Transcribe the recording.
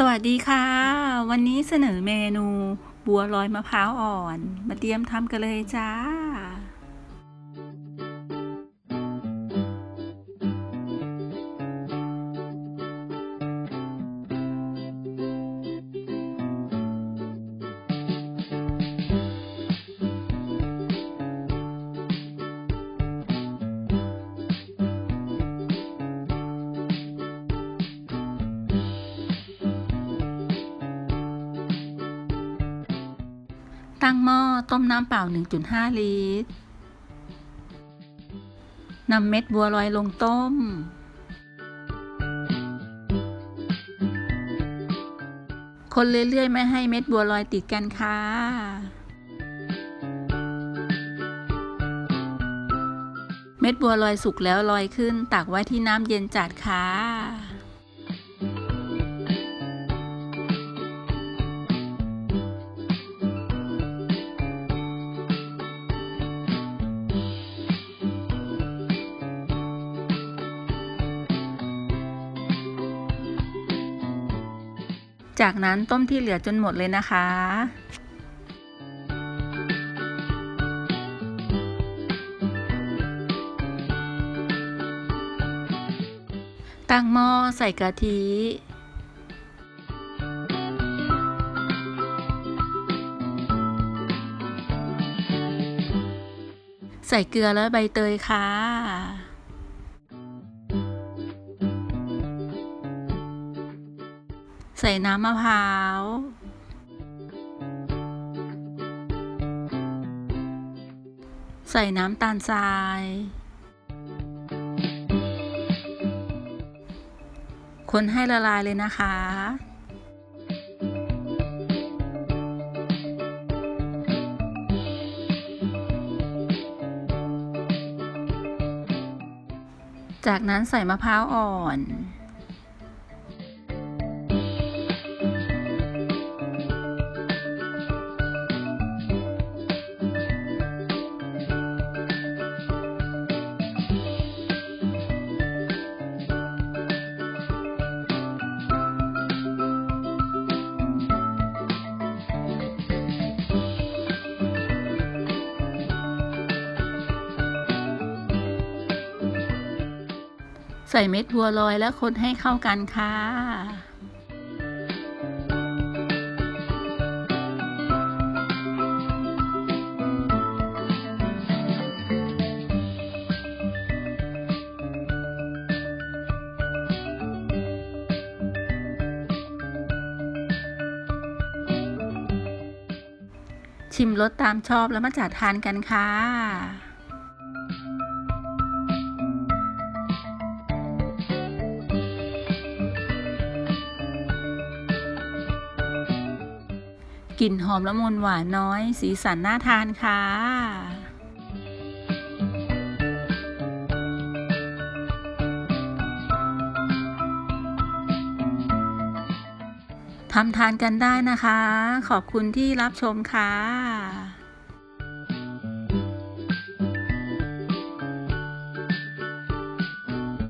สวัสดีค่ะ วันนี้เสนอเมนูบัวลอยมะพร้าวอ่อน มาเตรียมทำกันเลยจ้า ตั้งหม้อต้มน้ำเปล่า 1.5 ลิตร นำเม็ดบัวลอยลงต้ม คนเรื่อยๆ ไม่ให้เม็ดบัวลอยติดกันค่ะ เม็ดบัวลอยสุกแล้วลอยขึ้น ตักไว้ที่น้ำเย็นจัดค่ะ จากนั้นต้มที่เหลือจนหมดเลยนะคะ ตั้งหม้อใส่กะทิใส่เกลือและใบเตยค่ะ ใส่น้ำมะพร้าวใส่น้ำตาลทราย คนให้ละลายเลยนะคะ จากนั้นใส่มะพร้าวอ่อน ใส่เม็ดบัวลอยแล้วคนให้เข้ากันค่ะชิมรสตามชอบแล้วมาจัดทานกันค่ะ กลิ่นหอมละมุนหวานน้อย สีสันน่าทานค่ะทำทานกันได้นะคะ ขอบคุณที่รับชมค่ะ